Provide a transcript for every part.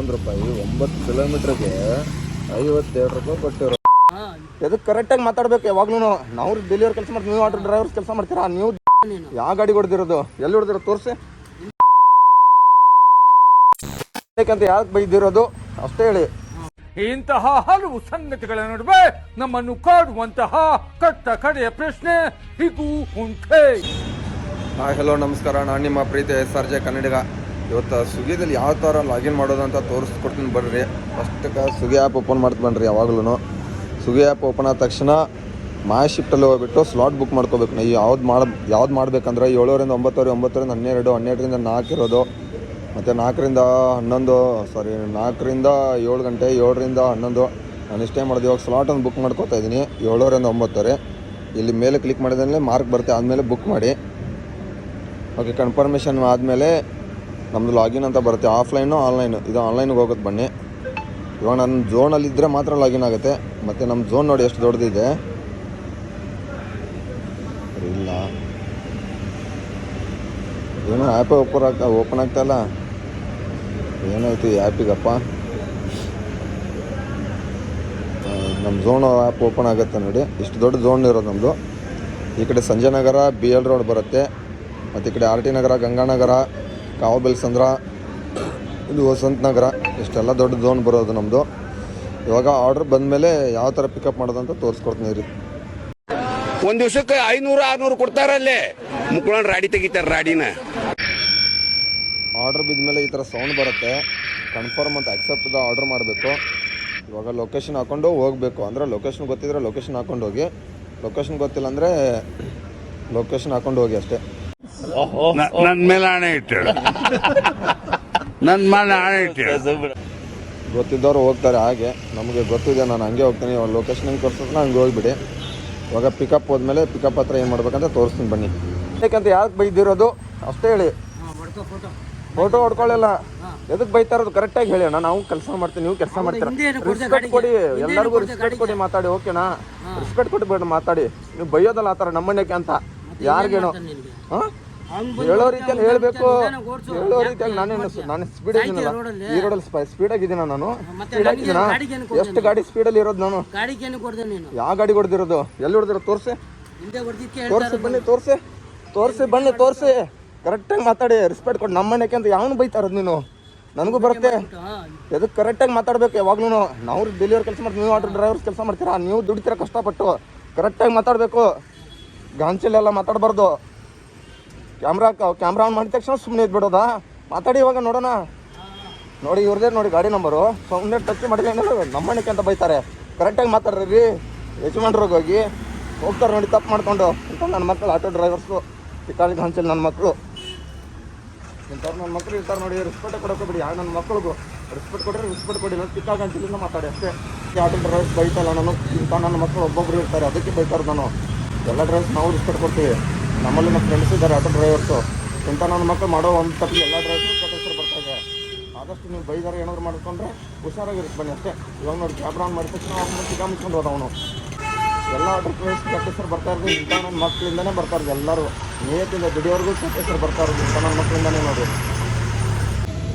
ಒಂದು ರೂಪಾಯಿ ಒಂಬತ್ತು ಕಿಲೋಮೀಟರ್ಗೆ ಐವತ್ತೆರಡು ರೂಪಾಯಿ ಕೊಟ್ಟಿರೋ. ಎದಕ್ಕೆ ಕರೆಕ್ಟಾಗಿ ಮಾತಾಡ್ಬೇಕು ಯಾವಾಗ್ಲೂ? ನಾವು ಡೆಲಿವರಿ ಕೆಲಸ ಮಾಡ್ತೀವಿ ನೀವು ಆಟೋ ಡ್ರೈವರ್ಸ್ ಕೆಲಸ ಮಾಡ್ತೀರಾ? ನೀವು ಯಾವ ಗಾಡಿ ಹೊಡೆದಿರೋದು? ಎಲ್ಲಿ ಹೊಡೆದಿರೋ ತೋರಿಸಿ. ಯಾಕಂತ ಯಾಕೆ ಬೈದಿರೋದು? ಅಷ್ಟೇ ಹೇಳಿ. ಇಂತಹ ಹಲವು ಸಂಗತಿಗಳ ನಡುವೆ ನಮ್ಮನ್ನು ಕಾಡುವಂತಹ ಕಟ್ಟ ಕಡೆಯ ಪ್ರಶ್ನೆ ಇದು ಉಂಟೆ. ಹಾಯ್ ಹಲೋ ನಮಸ್ಕಾರ. ನಾನು ನಿಮ್ಮ ಪ್ರೀತಿ ಎಸ್ ಆರ್ ಜೆ ಕನ್ನಡಿಗ. ಇವತ್ತು ಸ್ವಿಗ್ಗಿದಲ್ಲಿ ಯಾವ ಥರ ಲಾಗಿನ್ ಮಾಡೋದು ಅಂತ ತೋರಿಸ್ಕೊಡ್ತೀನಿ ಬರ್ರಿ. ಫಸ್ಟ್ ಸ್ವಿಗ್ಗಿ ಆ್ಯಪ್ ಓಪನ್ ಮಾಡ್ತು ಬನ್ನಿರಿ ಯಾವಾಗಲೂ ಸ್ವಿಗ್ಗಿ ಆ್ಯಪ್ ಓಪನ್ ಆದ ತಕ್ಷಣ ಮೈ ಶಿಫ್ಟಲ್ಲಿ ಹೋಗ್ಬಿಟ್ಟು ಸ್ಲಾಟ್ ಬುಕ್ ಮಾಡ್ಕೋಬೇಕು. ನೀವು ಯಾವ್ದು ಮಾಡ, ಯಾವ್ದು ಮಾಡಬೇಕಂದ್ರೆ ಏಳುವರಿಂದ ಒಂಬತ್ತುವರೆ ಒಂಬತ್ತರಿಂದ ಹನ್ನೆರಡು, ಹನ್ನೆರಡರಿಂದ ನಾಲ್ಕು ಇರೋದು. ಮತ್ತು ನಾಲ್ಕರಿಂದ ಹನ್ನೊಂದು ಸಾರಿ ನಾಲ್ಕರಿಂದ ಏಳು ಗಂಟೆ, ಏಳರಿಂದ ಹನ್ನೊಂದು. ನಾನು ಇಷ್ಟೇ ಮಾಡೋದು. ಇವಾಗ ಸ್ಲಾಟ್ ಒಂದು ಬುಕ್ ಮಾಡ್ಕೋತಾ ಇದ್ದೀನಿ ಏಳುವರಿಂದ ಒಂಬತ್ತುವರೆ. ಇಲ್ಲಿ ಮೇಲೆ ಕ್ಲಿಕ್ ಮಾಡಿದ್ಮೇಲೆ ಮಾರ್ಕ್ ಬರುತ್ತೆ. ಆದಮೇಲೆ ಬುಕ್ ಮಾಡಿ. ಓಕೆ ಕನ್ಫರ್ಮೇಷನ್ ಆದಮೇಲೆ ನಮ್ಮದು ಲಾಗಿನ್ ಅಂತ ಬರುತ್ತೆ. Offline, online. ಇದು ಆನ್ಲೈನ್ಗೆ ಹೋಗೋದು ಬನ್ನಿ. ಇವಾಗ ನನ್ನ ಝೋನಲ್ಲಿದ್ದರೆ ಮಾತ್ರ ಲಾಗಿನ್ ಆಗುತ್ತೆ. ಮತ್ತು ನಮ್ಮ ಝೋನ್ ನೋಡಿ ಎಷ್ಟು ದೊಡ್ಡದಿದೆ. ಇಲ್ಲ. ಏನೋ ಆ್ಯಪೇ ಓಪನ್ ಆಗ್ತಾ, ಓಪನ್ ಆಗ್ತಾಯಿಲ್ಲ ಏನಾಯಿತು ಈ ಆ್ಯಪಿಗಪ್ಪ? ನಮ್ಮ ಝೋನ್ ಆ್ಯಪ್ ಓಪನ್ ಆಗುತ್ತೆ ನೋಡಿ. ಇಷ್ಟು ದೊಡ್ಡ ಝೋನ್ ಇರೋದು ನಮ್ಮದು ಈ ಕಡೆ Sanjay Nagar, B L road ಬರುತ್ತೆ. ಮತ್ತು ಈ ಕಡೆ ಆರ್ ಟಿ ನಗರ ಗಂಗಾನಗರ ಕಾವಬೆಲ್ಸಂದ್ರ ಇದು ವಸಂತ ನಗರ ಇಷ್ಟೆಲ್ಲ ದೊಡ್ಡ ಝೋನ್ ಬರೋದು ನಮ್ಮದು ಇವಾಗ ಆರ್ಡ್ರ್ ಬಂದಮೇಲೆ ಯಾವ ಥರ ಪಿಕಪ್ ಮಾಡೋದು ಅಂತ ತೋರಿಸ್ಕೊಡ್ತೀನಿ ರೀ. ಒಂದು ದಿವ್ಸಕ್ಕೆ ಐನೂರು ಆರ್ನೂರು ಕೊಡ್ತಾರಲ್ಲೇ ಮುಕ್ಕೊಂಡು ರಾಡಿ ತೆಗಿತಾರೆ ರಾಡಿನ. ಆರ್ಡ್ರ್ ಬಿದ್ಮೇಲೆ ಈ ಥರ ಸೌಂಡ್ ಬರುತ್ತೆ. ಕನ್ಫರ್ಮ್ ಅಂತ ಅಕ್ಸೆಪ್ಟ್ ಆರ್ಡ್ರ್ ಮಾಡಬೇಕು. ಇವಾಗ ಲೊಕೇಶನ್ ಹಾಕೊಂಡು ಹೋಗಬೇಕು. ಅಂದರೆ ಲೊಕೇಶನ್ ಗೊತ್ತಿದ್ರೆ ಲೊಕೇಶನ್ ಹಾಕೊಂಡು ಹೋಗಿ. ಲೊಕೇಶನ್ ಗೊತ್ತಿಲ್ಲ ಅಂದರೆ ಲೊಕೇಶನ್ ಹಾಕೊಂಡು ಹೋಗಿ ಅಷ್ಟೇ. ನನ್ ಮೇಲೆ ಹಣೆ ಇಟ್ಟಳು ನನ್ನ ಮೇಲೆ ಹಣೆ ಇಟ್ಟಳು ಗೊತ್ತಿದ್ದವ್ರು ಹೋಗ್ತಾರೆ ಹಾಗೆ. ನಮಗೆ ಗೊತ್ತಿದೆ ನಾನು ಹಂಗೆ ಹೋಗ್ತೀನಿ ಅವ್ರ ಲೊಕೇಶನ್ ಹೆಂಗೆ ತೋರಿಸಿದ್ರೆ ಹಂಗೆ ಹೋಗ್ಬಿಡಿ. ಇವಾಗ ಪಿಕಪ್ ಹೋದ್ಮೇಲೆ ಪಿಕಪ್ ಹತ್ರ ಏನು ಮಾಡ್ಬೇಕಂತ ತೋರಿಸ್ತೀನಿ ಬನ್ನಿ. ಯಾಕಂತ ಯಾಕೆ ಬೈದಿರೋದು? ಅಷ್ಟೇ ಹೇಳಿ. ಫೋಟೋ ಹೊಡ್ಕೊಳ್ಳಲ್ಲ. ಎದಕ್ಕೆ ಬೈತಾ ಇರೋದು? ಕರೆಕ್ಟಾಗಿ ಹೇಳಿ ಅಣ್ಣ. ನಾವು ಕೆಲಸ ಮಾಡ್ತೀನಿ ನೀವು ಕೆಲಸ ಮಾಡ್ತೀರಾ? ರಿಸ್ಪೆಕ್ಟ್ ಕೊಡಿ. ಎಲ್ಲರಿಗೂ ರಿಸ್ಪೆಕ್ಟ್ ಕೊಡಿ ಮಾತಾಡಿ. ಓಕೆನಾ ರಿಸ್ಪೆಕ್ಟ್ ಕೊಟ್ಟು ಬೇಡ ಮಾತಾಡಿ. ನೀವು ಬೈಯೋದಲ್ಲ ಆ ಥರ ನಮ್ಮನೆಗೆ ಅಂತ. ಯಾರಿಗೇನೋ. ಹಾಂ? ಹೇಳೋ ರೀತಿಯಲ್ಲಿ ಹೇಳಬೇಕು. ಹೇಳೋ ರೀತಿಯಲ್ಲಿ ನಾನೇನು ನಾನು ಸ್ಪೀಡ್ ಇದ್ದೀನಲ್ಲ ಈ ರೋಡಲ್ಲಿ ಸ್ಪೀಡ್ ಆಗಿದ್ದೀನ ನಾನು? ಸ್ಪೀಡ್ ಆಗಿದ್ದೀನ? ಎಷ್ಟು ಗಾಡಿ ಸ್ಪೀಡಲ್ಲಿ ಇರೋದು ನಾನು? ಯಾವ ಗಾಡಿ ಹೊಡೆದಿರೋದು ಎಲ್ಲಿ ಹೊಡೆದಿರೋದು? ತೋರಿಸಿ. ತೋರಿಸಿ ಬನ್ನಿ ತೋರಿಸಿ. ತೋರಿಸಿ ಬನ್ನಿ ತೋರಿಸಿ. ಕರೆಕ್ಟಾಗಿ ಮಾತಾಡಿ ರೆಸ್ಪೆಕ್ಟ್ ಕೊಟ್ಟು ನಮ್ಮ ಮನೆಗೆ ಅಂತ ಯಾವನು ಬೈತಾ ಇರೋದು ನೀನು? ನನಗೂ ಬರುತ್ತೆ. ಎದಕ್ಕೆ ಕರೆಕ್ಟಾಗಿ ಮಾತಾಡ್ಬೇಕು ಯಾವಾಗ್ಲೂ ನಾವು ಡೆಲಿವರಿ ಕೆಲಸ ಮಾಡ್ತೀವಿ ನೀವು ಆಟೋ ಡ್ರೈವರ್ಸ್ ಕೆಲಸ ಮಾಡ್ತೀರಾ? ನೀವು ದುಡಿತೀರಾ ಕಷ್ಟಪಟ್ಟು. ಕರೆಕ್ಟಾಗಿ ಮಾತಾಡಬೇಕು. ಗಾಂಚಲೆಲ್ಲ ಮಾತಾಡಬಾರ್ದು. ಕ್ಯಾಮ್ರಾ ಕ್ಯಾಮ್ರಾ ಆನ್ ಮಾಡಿದ ತಕ್ಷಣ ಸುಮ್ಮನೆ ಇದ್ಬಿಡೋದಾ? ಮಾತಾಡಿ ಇವಾಗ ನೋಡೋಣ. ನೋಡಿ, ಇವ್ರದೇ ನೋಡಿ ಗಾಡಿ ನಂಬರು ಸುಮ್ಮನೆ ಟಚ್ ಮಾಡಿದ್ರೆ ನಮ್ಮಣ್ಣಕ್ಕೆ ಅಂತ ಬೈತಾರೆ. ಕರೆಕ್ಟಾಗಿ ಮಾತಾಡ್ರಿ ಯಜಮಾನ್ರಿಗೆ ಹೋಗಿ ಹೋಗ್ತಾರೆ ನೋಡಿ, ತಪ್ಪು ಮಾಡ್ಕೊಂಡು. ಅಂತ ನನ್ನ ಮಕ್ಕಳು ಆಟೋ ಡ್ರೈವರ್ಸು ಚಿಕ್ಕಾಳಿ ಹಂಚಲ್ಲಿ ನನ್ನ ಮಕ್ಕಳು ಇಂಥವ್ರು ನನ್ನ ಮಕ್ಕಳು ಇರ್ತಾರೆ ನೋಡಿ ರೆಸ್ಪೆಕ್ಟ್ ಕೊಡೋಕೆ ಬಿಡಿ. ಆ ನನ್ನ ಮಕ್ಕಳಿಗೂ ರೆಸ್ಪೆಕ್ಟ್ ಕೊಟ್ಟರೆ ರೆಸ್ಪೆಕ್ಟ್ ಕೊಡಿ. ನಾನು ಚಿಕ್ಕ ಹಂಚಲಿಂದ ಮಾತಾಡಿ ಅಷ್ಟೇ. ಆಟೋ ಡ್ರೈವರ್ಸ್ ಬೈತಲ್ಲ ನಾನು. ಇಂಥ ನನ್ನ ಮಕ್ಕಳು ಒಬ್ಬೊಬ್ರು ಇರ್ತಾರೆ. ಅದಕ್ಕೆ ಬೈತಾರೆ ನಾನು. ಎಲ್ಲ ಡ್ರೈವರ್ಸ್ ನಾವು ರೆಸ್ಪೆಕ್ಟ್ ಕೊಡ್ತೀವಿ. ನಮ್ಮಲ್ಲಿ ನಮ್ಮ ಫ್ರೆಂಡ್ಸ್ ಇದ್ದಾರೆ ಆಟೋ ಡ್ರೈವರ್ಸು ಇಂಥ ನನ್ನ ಮಕ್ಕಳು ಮಾಡೋ ಒಂದು ತಪ್ಪಿಗೆ ಎಲ್ಲ ಡ್ರೈವರ್ಸು ಕೆಟ್ಟ ಬರ್ತಾ ಇದೆ. ಆದಷ್ಟು ನೀವು ಬೈದಾರ ಏನಾದ್ರು ಮಾಡ್ಕೊಂಡ್ರೆ ಹುಷಾರಾಗಿರುತ್ತೆ ಬನ್ನಿ ಅಷ್ಟೇ. ಇವಾಗ ನೋಡಿ ಕ್ಯಾಬ್ ಆನ್ ಮಾಡಿದ ತಕ್ಷಣ ಅವ್ನು ಸಿಗಾ ಮುಚ್ಕೊಂಡು ಹೋದ ಅವನು. ಎಲ್ಲ ಆಟೋ ಡ್ರೈವರ್ಸ್ ಕೆಟ್ಟ ಹೆಸರು ಬರ್ತಾ ಇರೋದು, ಇಂಥ ನನ್ನ ಮಕ್ಕಳಿಂದನೇ ಬರ್ತಾ ಇರೋದು ಎಲ್ಲರೂ. ನಿಯತ್ತಿಂದ ದುಡಿಯೋರ್ಗೂ ಕೆಟ್ಟ ಹೆಸರು ಬರ್ತಾ ಇರೋದು ಇಂಥ ನನ್ನ ಮಕ್ಕಳಿಂದನೇ ನೋಡಿ.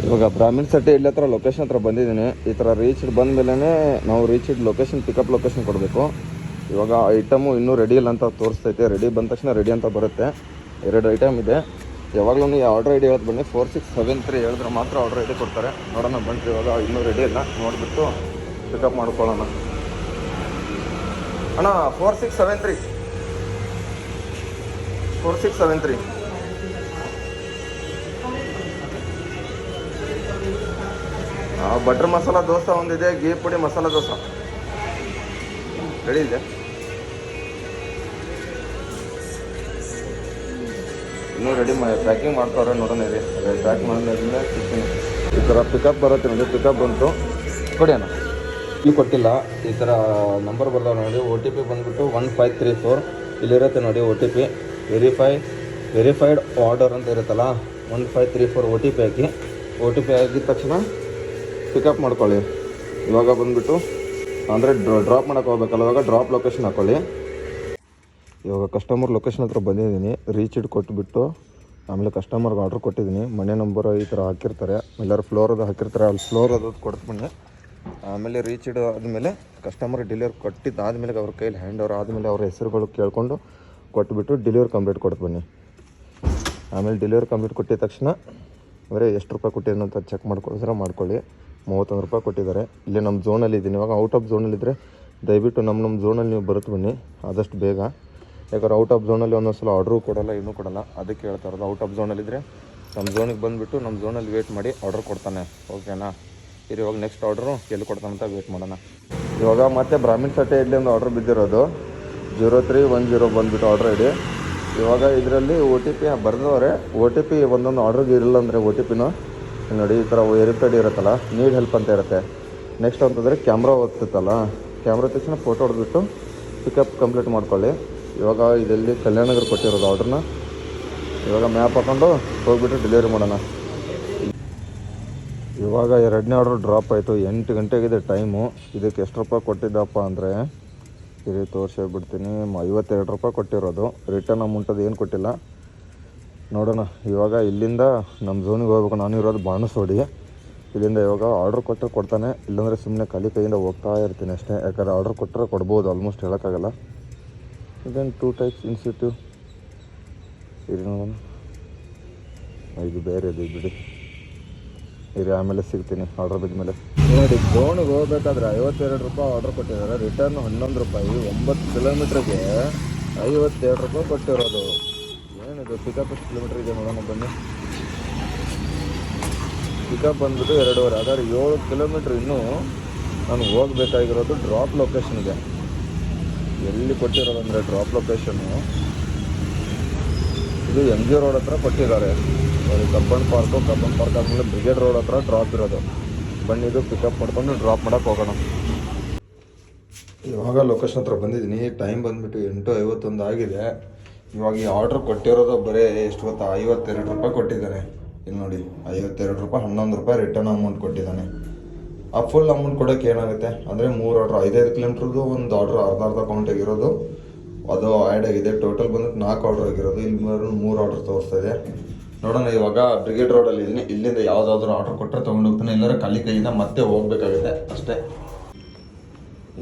ಇವಾಗ ಬ್ರಾಹ್ಮಿನ್ ಸಟ್ಟಿ ಇಲ್ಲಿ ಹತ್ರ ಲೊಕೇಶನ್ ಹತ್ರ ಬಂದಿದ್ದೀನಿ. ಈ ಥರ ರೀಚ್ಡ್ ಬಂದ ಮೇಲೆ ನಾವು ರೀಚ್ ಲೊಕೇಶನ್ ಪಿಕಪ್ ಲೊಕೇಶನ್ ಕೊಡಬೇಕು. ಇವಾಗ ಐಟಮು ಇನ್ನೂ ರೆಡಿ ಇಲ್ಲ ಅಂತ ತೋರಿಸ್ತೈತೆ. ರೆಡಿ ಬಂದ ತಕ್ಷಣ ರೆಡಿ ಅಂತ ಬರುತ್ತೆ. ಎರಡು ಐಟಮ್ ಇದೆ. ಯಾವಾಗಲೂ ಈ ಆರ್ಡರ್ ಐಡಿ ಹೇಳೋದು ಬನ್ನಿ. ಫೋರ್ ಸಿಕ್ಸ್ ಸೆವೆನ್ ತ್ರೀ ಹೇಳಿದ್ರೆ ಮಾತ್ರ ಆರ್ಡರ್ ಐಡಿ ಕೊಡ್ತಾರೆ. ನೋಡೋಣ ಬನ್ನಿರಿ ಇವಾಗ ಇನ್ನೂ ರೆಡಿ ಇಲ್ಲ. ನೋಡಿಬಿಟ್ಟು ಪಿಕಪ್ ಮಾಡ್ಕೊಳ್ಳೋಣ. ಅಣ್ಣ four six seven three four six seven three butter masala dosa ಒಂದಿದೆ ಗೀ ಪುಡಿ ಮಸಾಲ ದೋಸೆ. ರೆಡಿ ಇದೆ? ಇನ್ನೂ ರೆಡಿ ಮಾಡಿ ಪ್ಯಾಕಿಂಗ್ ಮಾಡ್ತಾರೆ ನೋಡೋಣ ರೀ ಪ್ಯಾಕ್ ಮಾಡಿದ್ರೆ ಸಿಗ್ತೀನಿ. ಈ ಥರ ಪಿಕಪ್ ಬರುತ್ತೆ ನೋಡಿ ಪಿಕಪ್ ಬಂತು. ಕೊಡಿ ಅಣ್ಣ. ಈ ಕೊಟ್ಟಿಲ್ಲ, ಈ ಥರ ನಂಬರ್ ಬರ್ತಾವೆ ನೋಡಿ. ಒ ಟಿ ಪಿ ಬಂದುಬಿಟ್ಟು ಒನ್ ಫೈವ್ ತ್ರೀ ಫೋರ್ ಇಲ್ಲಿರುತ್ತೆ ನೋಡಿ O T P verify verified order ಅಂತ ಇರುತ್ತಲ್ಲ one five three four O T P ಹಾಕಿ. ಓ ಟಿ ಪಿ ಆಗಿದ ತಕ್ಷಣ ಪಿಕಪ್ ಮಾಡ್ಕೊಳ್ಳಿ. ಇವಾಗ ಬಂದುಬಿಟ್ಟು, ಅಂದರೆ ಡ್ರಾಪ್ ಮಾಡೋಕೆ ಹೋಗ್ಬೇಕಲ್ಲ, ಇವಾಗ ಡ್ರಾಪ್ ಲೊಕೇಶನ್ ಹಾಕ್ಕೊಳ್ಳಿ ಇವಾಗ ಕಸ್ಟಮರ್ ಲೊಕೇಶನ್ ಹತ್ರ ಬಂದಿದ್ದೀನಿ. ರೀಚ್ ಇಡ್ ಕೊಟ್ಬಿಟ್ಟು ಆಮೇಲೆ ಕಸ್ಟಮರ್ಗೆ ಆರ್ಡ್ರ್ ಕೊಟ್ಟಿದ್ದೀನಿ. ಮನೆ ನಂಬರ್ ಈ ಥರ ಹಾಕಿರ್ತಾರೆ. ಎಲ್ಲರೂ ಅದು ಹಾಕಿರ್ತಾರೆ. ಅಲ್ಲಿ ಫ್ಲೋರ್ ಅದು ಕೊಡ್ತೀನಿ ಆಮೇಲೆ ರೀಚ್ ಇಡ್ ಆದಮೇಲೆ ಕಸ್ಟಮರ್ ಡೆಲಿವರಿ ಕೊಟ್ಟಿದ್ದಾದಮೇಲೆ ಅವ್ರ ಕೈಲಿ ಹ್ಯಾಂಡ್ ಓವರ್ ಆದಮೇಲೆ ಅವ್ರ ಹೆಸರುಗಳು ಕೇಳ್ಕೊಂಡು ಕೊಟ್ಬಿಟ್ಟು ಡೆಲಿವರಿ ಕಂಪ್ಲೀಟ್ ಬನ್ನಿ ಆಮೇಲೆ ಡೆಲಿವರಿ ಕಂಪ್ಲೀಟ್ ಕೊಟ್ಟಿದ ತಕ್ಷಣ ಅಂದರೆ ಎಷ್ಟು ರೂಪಾಯಿ ಕೊಟ್ಟಿದ್ದೀನಿ ಅಂತ ಚೆಕ್ ಮಾಡ್ಕೊಳ್ತಾರೆ ಮಾಡ್ಕೊಳ್ಳಿ. ಮೂವತ್ತೊಂದು ರೂಪಾಯಿ ಕೊಟ್ಟಿದ್ದಾರೆ. ಇಲ್ಲೇ ನಮ್ಮ ಝೋನಲ್ಲಿ ಇದ್ದೀನಿ. ಇವಾಗ ಔಟ್ ಆಫ್ ಝೋನಲ್ಲಿದ್ದರೆ ದಯವಿಟ್ಟು ನಮ್ಮ ನಮ್ಮ ಝೋನಲ್ಲಿ ನೀವು ಬರುತ್ತೆ ಬನ್ನಿ ಆದಷ್ಟು ಬೇಗ. ಯಾಕಂದ್ರೆ ಔಟ್ ಆಫ್ ಝೋನಲ್ಲಿ ಒಂದೊಂದು ಸಲ ಆರ್ಡ್ರು ಕೊಡಲ್ಲ ಇನ್ನೂ ಕೊಡಲ್ಲ. ಅದಕ್ಕೆ ಹೇಳ್ತಾ ಇರೋದು ಔಟ್ ಆಫ್ ಝೋನಲ್ಲಿದ್ದರೆ ನಮ್ಮ ಝೋನಿಗೆ ಬಂದುಬಿಟ್ಟು ನಮ್ಮ ಝೋನಲ್ಲಿ ವೇಟ್ ಮಾಡಿ ಆರ್ಡ್ರ್ ಕೊಡ್ತಾನೆ. ಓಕೆನಾ ಇದು ಇವಾಗ ನೆಕ್ಸ್ಟ್ ಆರ್ಡ್ರು ಎಲ್ಲಿ ಕೊಡ್ತಾನಂತ ವೇಟ್ ಮಾಡೋಣ. ಇವಾಗ ಮತ್ತೆ ಬ್ರಾಹ್ಮಿನ್ ಸಟ್ಟೆ ಇಡ್ಲಿ ಒಂದು ಆರ್ಡ್ರ್ ಬಿದ್ದಿರೋದು. ಜೀರೋ ತ್ರೀ ಒನ್ ಜೀರೋ ಬಂದುಬಿಟ್ಟು ಆರ್ಡ್ರ್ ಇಡಿ ಇವಾಗ ಇದರಲ್ಲಿ ಒ ಟಿ ಪಿ ಬರೆದವ್ರೆ ಒ ಟಿ ಪಿ ಒಂದೊಂದು ಆರ್ಡ್ರಿಗೆ ಇರಲಿಲ್ಲ ಅಂದರೆ ಒ ಟಿ ಪಿನೂ ನೋಡಿ ಈ ಥರ ವೆರಿಫೈಡ್ ಇರುತ್ತಲ್ಲ ನೀಡ್ ಹೆಲ್ಪ್ ಅಂತ ಇರುತ್ತೆ. ನೆಕ್ಸ್ಟ್ ಅಂತಂದರೆ ಕ್ಯಾಮ್ರಾ ಓದ್ತಿತ್ತಲ್ಲ ಕ್ಯಾಮ್ರಾ ತಕ್ಷಣ ಫೋಟೋ ಹೊಡೆದ್ಬಿಟ್ಟು ಪಿಕಪ್ ಕಂಪ್ಲೀಟ್ ಮಾಡ್ಕೊಳ್ಳಿ. ಇವಾಗ ಇದೆಲ್ಲಿ ಕಲ್ಯಾಣನಗರ ಕೊಟ್ಟಿರೋದು ಆರ್ಡ್ರನ್ನ ಇವಾಗ ಮ್ಯಾಪ್ ಹಾಕೊಂಡು ಹೋಗ್ಬಿಟ್ಟು ಡೆಲಿವರಿ ಮಾಡೋಣ. ಇವಾಗ ಎರಡನೇ ಆರ್ಡ್ರ್ ಡ್ರಾಪ್ ಆಯಿತು. ಎಂಟು ಗಂಟೆಗಿದೆ ಟೈಮು ಇದಕ್ಕೆ ಎಷ್ಟು ರೂಪಾಯಿ ಕೊಟ್ಟಿದ್ದಪ್ಪ ಅಂದರೆ, ಇಲ್ಲಿ ತೋರಿಸಿ ಐವತ್ತೆರಡು ರೂಪಾಯಿ ಕೊಟ್ಟಿರೋದು. ರಿಟರ್ನ್ ಅಮೌಂಟ್ ಅದು ಏನು ಕೊಟ್ಟಿಲ್ಲ. ನೋಡೋಣ. ಇವಾಗ ಇಲ್ಲಿಂದ ನಮ್ಮ ಝೋನಿಗೆ ಹೋಗ್ಬೇಕು. ನಾನು ಇರೋದು ಬಾಣಸೋಡಿ. ಇಲ್ಲಿಂದ ಇವಾಗ ಆರ್ಡ್ರ್ ಕೊಟ್ಟರೆ ಕೊಡ್ತಾನೆ. ಇಲ್ಲಾಂದರೆ ಸುಮ್ಮನೆ ಖಾಲಿ ಕೈಯಿಂದ ಹೋಗ್ತಾ ಇರ್ತೀನಿ ಅಷ್ಟೇ. ಯಾಕಂದ್ರೆ ಆರ್ಡ್ರ್ ಕೊಟ್ಟರೆ ಕೊಡ್ಬೋದು. ಆಲ್ಮೋಸ್ಟ್ ಹೇಳೋಕ್ಕಾಗಲ್ಲ. ಇದೇನು ಟೂ ಟೈಪ್ಸ್ ಇನ್ಸ್ಟಿಟ್ಯೂ ಇರಿ ನೋಡೋಣ ಇದು ಬೇರೆ ಇದು, ಬಿಡಿ. ಇರಿ ಆಮೇಲೆ ಸಿಗ್ತೀನಿ ಆರ್ಡ್ರ್ ಬಿದ್ಮೇಲೆ. ನೋಡಿ ಝೋನಿಗೆ ಹೋಗ್ಬೇಕಾದ್ರೆ ಐವತ್ತೆರಡು ರೂಪಾಯಿ ಆರ್ಡ್ರ್ ಕೊಟ್ಟಿದ್ದಾರೆ. ರಿಟರ್ನ್ ಹನ್ನೊಂದು ರೂಪಾಯಿ, ಒಂಬತ್ತು ಕಿಲೋಮೀಟ್ರಿಗೆ ಐವತ್ತೆರಡು ರೂಪಾಯಿ ಕೊಟ್ಟಿರೋದು. ಏನಿದು ಪಿಕಪ್ ಎಷ್ಟು ಕಿಲೋಮೀಟ್ರ್ ಇದೆ ನೋಡೋಣ, ಬನ್ನಿ. ಪಿಕಪ್ ಬಂದ್ಬಿಟ್ಟು ಎರಡೂವರೆ. ಅದಾದ್ರೆ ಏಳು ಕಿಲೋಮೀಟ್ರ್ ಇನ್ನೂ ನಾನು ಹೋಗ್ಬೇಕಾಗಿರೋದು ಡ್ರಾಪ್ ಲೊಕೇಶನ್ಗೆ ಎಲ್ಲಿ ಕೊಟ್ಟಿರೋದು ಅಂದರೆ ಡ್ರಾಪ್ ಲೊಕೇಶನ್ನು ಇದು ಎಂ ಜಿ ರೋಡ್ ಹತ್ರ ಕೊಟ್ಟಿದ್ದಾರೆ. ಕಬ್ಬನ್ ಪಾರ್ಕು ಕಬ್ಬನ್ ಪಾರ್ಕ್ ಆದಮೇಲೆ ಬ್ರಿಗೇಡ್ ರೋಡ್ ಹತ್ರ ಡ್ರಾಪ್ ಇರೋದು. ಬನ್ನಿ, ಇದು ಪಿಕಪ್ ಮಾಡ್ಕೊಂಡು ಡ್ರಾಪ್ ಮಾಡೋಕೆ ಹೋಗೋಣ. ಇವಾಗ ಲೊಕೇಶನ್ ಹತ್ರ ಬಂದಿದ್ದೀನಿ. ಟೈಮ್ ಬಂದ್ಬಿಟ್ಟು ಎಂಟು ಐವತ್ತೊಂದು ಆಗಿದೆ. ಇವಾಗ ಈ ಆರ್ಡ್ರ್ ಕೊಟ್ಟಿರೋದು ಬರೀ ಎಷ್ಟು ಗೊತ್ತಾ? ಐವತ್ತೆರಡು ರೂಪಾಯಿ ಕೊಟ್ಟಿದ್ದಾರೆ. ಇಲ್ಲಿ ನೋಡಿ, ಐವತ್ತೆರಡು ರೂಪಾಯಿ, ಹನ್ನೊಂದು ರೂಪಾಯಿ ರಿಟರ್ನ್ ಅಮೌಂಟ್ ಕೊಟ್ಟಿದ್ದಾನೆ. ಆ ಫುಲ್ ಅಮೌಂಟ್ ಕೊಡೋಕ್ಕೆ ಏನಾಗುತ್ತೆ? ಅಂದರೆ ಮೂರು ಆರ್ಡ್ರ್ ಐದೈದು ಕಿಲೋಮೀಟ್ರದ್ದು ಒಂದು ಆರ್ಡ್ರ್ ಅರ್ಧ ಅರ್ಧ ಕೌಂಟ್ ಆಗಿರೋದು. ಅದು ಆ್ಯಡ್ ಆಗಿದೆ. ಟೋಟಲ್ ಬಂದ್ಬಿಟ್ಟು ನಾಲ್ಕು ಆರ್ಡ್ರ್ ಆಗಿರೋದು. ಇಲ್ಲಿ ಮೂರು ಆರ್ಡ್ರ್ ತೋರಿಸ್ತಾ ಇದೆ. ನೋಡೋಣ, ಇವಾಗ ಬ್ರಿಗೇಡ್ ರೋಡಲ್ಲಿ ಇಲ್ಲಿ ಇಲ್ಲಿಂದ ಯಾವುದಾದ್ರೂ ಆರ್ಡ್ರ್ ಕೊಟ್ಟರೆ ತೊಗೊಂಡು ಹೋಗ್ತಾನೆ. ಎಲ್ಲರೂ ಖಾಲಿ ಕೈಯಿಂದ ಮತ್ತೆ ಹೋಗ್ಬೇಕಾಗಿದೆ ಅಷ್ಟೇ.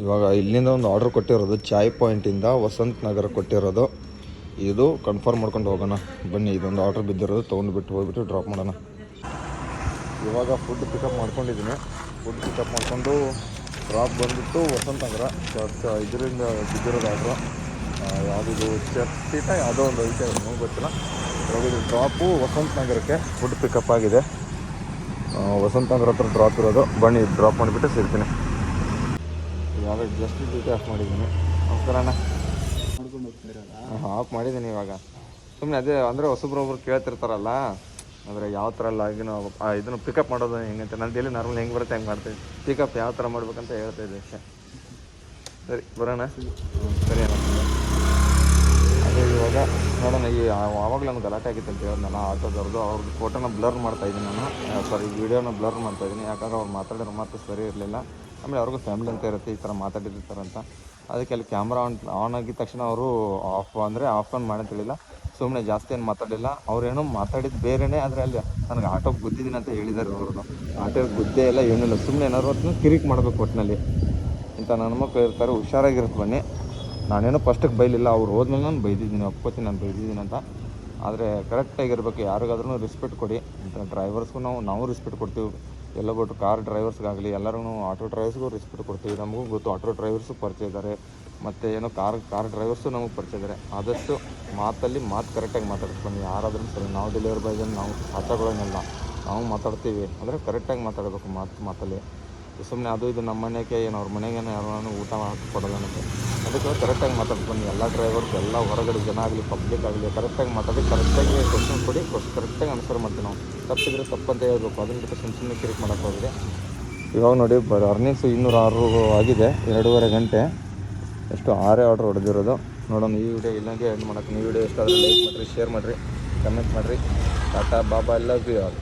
ಇವಾಗ ಇಲ್ಲಿಂದ ಒಂದು ಆರ್ಡ್ರ್ ಕೊಟ್ಟಿರೋದು. ಚಾಯ್ ಪಾಯಿಂಟಿಂದ ವಸಂತ್ ನಗರ ಕೊಟ್ಟಿರೋದು. ಇದು ಕನ್ಫರ್ಮ್ ಮಾಡ್ಕೊಂಡು ಹೋಗೋಣ. ಬನ್ನಿ, ಇದೊಂದು ಆರ್ಡ್ರ್ ಬಿದ್ದಿರೋದು. ತೊಗೊಂಡ್ಬಿಟ್ಟು ಹೋಗ್ಬಿಟ್ಟು ಡ್ರಾಪ್ ಮಾಡೋಣ. ಇವಾಗ ಫುಡ್ ಪಿಕಪ್ ಮಾಡ್ಕೊಂಡಿದ್ದೀನಿ. ಫುಡ್ ಪಿಕಪ್ ಮಾಡ್ಕೊಂಡು ಡ್ರಾಪ್ ಬಂದ್ಬಿಟ್ಟು ವಸಂತ ನಗರ ಚರ್ಚ್ ಇದರಿಂದ ಬಿದ್ದಿರೋದು ಆರ್ಡ್ರು ಯಾವುದಿದು ಚರ್ಚಿಟ ಯಾವುದೋ ಒಂದು ಐತೆ ನಮಗೆ ಗೊತ್ತಿಲ್ಲ. ಇವಾಗ ಡ್ರಾಪು ವಸಂತ ನಗರಕ್ಕೆ ಫುಡ್ ಪಿಕಪ್ ಆಗಿದೆ. ವಸಂತ ನಗರ ಹತ್ರ ಡ್ರಾಪ್ ಇರೋದು. ಬನ್ನಿ ಡ್ರಾಪ್ ಮಾಡಿಬಿಟ್ಟು ಸಿಗ್ತೀನಿ ಇವಾಗ ಜಸ್ಟ್ ಡ್ಯೂಟಿ ಆಫ್ ಮಾಡಿದ್ದೀನಿ. ನಮಸ್ಕಾರ ಅಣ್ಣ. ಹಾಂ ಆಫ್ ಮಾಡಿದ್ದೀನಿ ಇವಾಗ. ಸುಮ್ಮನೆ ಅದೇ ಅಂದರೆ ಹೊಸಬ್ರೊಬ್ರು ಕೇಳ್ತಿರ್ತಾರಲ್ಲ. ಅಂದರೆ ಯಾವ ಥರ ಲಾಗಿನ್ ಇದನ್ನು ಪಿಕಪ್ ಮಾಡೋದು ಹೆಂಗಂತ ನಾನು ಡೈಲಿ ನಾರ್ಮಲ್ ಹೆಂಗೆ ಬರುತ್ತೆ ಹೆಂಗೆ ಮಾಡ್ತೀನಿ. ಪಿಕಪ್ ಯಾವ ಥರ ಮಾಡ್ಬೇಕಂತ ಹೇಳ್ತಾ ಇದ್ದೆ ಅಷ್ಟೇ. ಸರಿ, ಬರೋಣ? ಸರಿ ಅಣ್ಣ. ಅದೇ ಇವಾಗ ನೋಡೋಣ, ಈ ಆವಾಗಲೇ ಒಂದು ಗಲಾಟೆ ಆಗಿತ್ತು ಅಂತ ಹೇಳಿದ್ನಲ್ಲ ಆಟೋದವ್ರದ್ದು, ಅವ್ರದ್ದು ಫೋಟೋನ ಬ್ಲರ್ ಮಾಡ್ತಾ ಇದ್ದೀನಿ ನಾನು. ಸಾರಿ ವೀಡಿಯೋನ ಬ್ಲರ್ ಮಾಡ್ತಾ ಇದ್ದೀನಿ, ಯಾಕಂದ್ರೆ ಅವ್ರು ಮಾತಾಡೋರು ಮಾತು ಸರಿ ಇರಲಿಲ್ಲ. ಆಮೇಲೆ ಅವ್ರಿಗೂ ಫ್ಯಾಮಿಲಿ ಅಂತ ಇರುತ್ತೆ, ಈ ಥರ ಮಾತಾಡಿರ್ತಾರಂತ ಅದಕ್ಕೆ ಅಲ್ಲಿ ಕ್ಯಾಮ್ರಾ ಆನ್ ಆನ್ ಆಗಿದ ತಕ್ಷಣ ಅವರು ಆಫ್ ಅಂದರೆ ಆಫ್ ಆನ್ ಮಾಡಿ ತಿಳಿಲ್ಲ ಸುಮ್ಮನೆ ಜಾಸ್ತಿ ಏನು ಮಾತಾಡಲಿಲ್ಲ. ಅವ್ರೇನೋ ಮಾತಾಡಿದ್ದು ಬೇರೆನೇ, ಆದರೆ ಅಲ್ಲಿ ನನಗೆ ಆಟೋಗೆ ಗುದ್ದಿದ್ದೀನಿ ಅಂತ ಹೇಳಿದ್ದಾರೆ ಅವ್ರದ್ದು ಆಟೋಗೆ ಗುದ್ದೇ ಇಲ್ಲ ಏನಿಲ್ಲ ಸುಮ್ಮನೆ ಏನಾದ್ರು ಹೊತ್ತು ಕಿರಿಕ್ ಮಾಡಬೇಕು ಒಟ್ಟಿನಲ್ಲಿ ಇಂಥ ನನ್ನ ಮಕ್ಕಳು ಇರ್ತಾರೆ ಹುಷಾರಾಗಿರುತ್ತೆ ಬನ್ನಿ. ನಾನೇನೋ ಫಸ್ಟಿಗೆ ಬೈಲಿಲ್ಲ. ಅವ್ರು ಹೋದ್ಮೇಲೆ ನಾನು ಬೈದಿದ್ದೀನಿ, ಒಪ್ಕೋತೀನಿ, ನಾನು ಬೈದಿದ್ದೀನಿ ಅಂತ. ಆದರೆ ಕರೆಕ್ಟಾಗಿರ್ಬೇಕು ಯಾರಿಗಾದ್ರೂ ರೆಸ್ಪೆಕ್ಟ್ ಕೊಡಿ. ಡ್ರೈವರ್ಸ್ಗೂ ನಾವು ನಾವು ರೆಸ್ಪೆಕ್ಟ್ ಕೊಡ್ತೀವಿ. ಎಲ್ಲ ಬಿಟ್ಟು ಕಾರ್ ಡ್ರೈವರ್ಸ್ಗಾಗಲಿ ಎಲ್ಲರೂ ಆಟೋ ಡ್ರೈವರ್ಸ್ಗೂ ರೆಸ್ಪೆಕ್ಟ್ ಕೊಡ್ತೀವಿ. ನಮಗೂ ಗೊತ್ತು, ಆಟೋ ಡ್ರೈವರ್ಸು ಪರಿಚಯ ಇದ್ದಾರೆ ಮತ್ತು ಏನೋ ಕಾರ್ ಕಾರ್ ಡ್ರೈವರ್ಸು ನಮಗೆ ಪರಿಚಯ ಆದಷ್ಟು ಮಾತಲ್ಲಿ ಮಾತು ಕರೆಕ್ಟಾಗಿ ಮಾತಾಡ್ಕೊಂಡು ಯಾರಾದ್ರೂ ಸರಿ ನಾವು ಡೆಲಿವರಿ ಬಾಯ್ ನಾವು ಸಾಚಾಗಳನ್ನೆಲ್ಲ ನಾವು ಮಾತಾಡ್ತೀವಿ. ಅಂದರೆ ಕರೆಕ್ಟಾಗಿ ಮಾತಾಡಬೇಕು ಮಾತು, ಮಾತಲ್ಲಿ. ಸುಮ್ಮನೆ ಅದು ಇದು ನಮ್ಮ ಮನೆಗೆ ಏನು ಅವ್ರ ಮನೆಗೆ ಯಾರು ಊಟ ಹಾಕಿ ಕೊಡೋಲ್ಲ ಅದಕ್ಕೆ ಕರೆಕ್ಟಾಗಿ ಮಾತಾಡ್ಕೊಂಡು ಎಲ್ಲ ಡ್ರೈವರ್ಸ್ ಎಲ್ಲ ಹೊರಗಡೆ ಜನ ಆಗಲಿ ಪಬ್ಲಿಕ್ ಆಗಲಿ ಕರೆಕ್ಟಾಗಿ ಮಾತಾಡಿ ಕರೆಕ್ಟಾಗಿ ಕ್ವಶನ್ ಕೊಡಿ ಕರೆಕ್ಟಾಗಿ ಆನ್ಸರ್ ಮಾಡ್ತೀವಿ ನಾವು. ತಪ್ಪಿದ್ರೆ ತಪ್ಪಂತ ಹೇಳ್ಬೇಕು. ಅದನ್ನ ಬಿಟ್ಟು ಸುಮ್ಮ ಸುಮ್ಮನೆ ಕಿರಿಕ್ ಮಾಡೋಕ್ಕೆ ಹೋಗಿದೆ ಇವಾಗ ನೋಡಿ, ಬ ಅರ್ನಿಂಗ್ಸು ಇನ್ನೂರು ಆರು ಆಗಿದೆ. ಎರಡೂವರೆ ಗಂಟೆ. ಎಷ್ಟು ಆರೇ ಆರ್ಡ್ರ್ ಹೊಡೆದಿರೋದು. ನೋಡೋಣ, ಈ ವಿಡಿಯೋ ಇಲ್ಲಂಗೆ ಎಂಡ್ ಮಾಡೋಕೆ ಈ ವಿಡಿಯೋ ಎಷ್ಟಾದರೂ ಲೈಕ್ ಮಾಡಿರಿ ಶೇರ್ ಮಾಡಿರಿ ಕಮೆಂಟ್ ಮಾಡಿರಿ. ಟಾಟಾ ಬಾಬಾ ಎಲ್ಲ ಆಲ್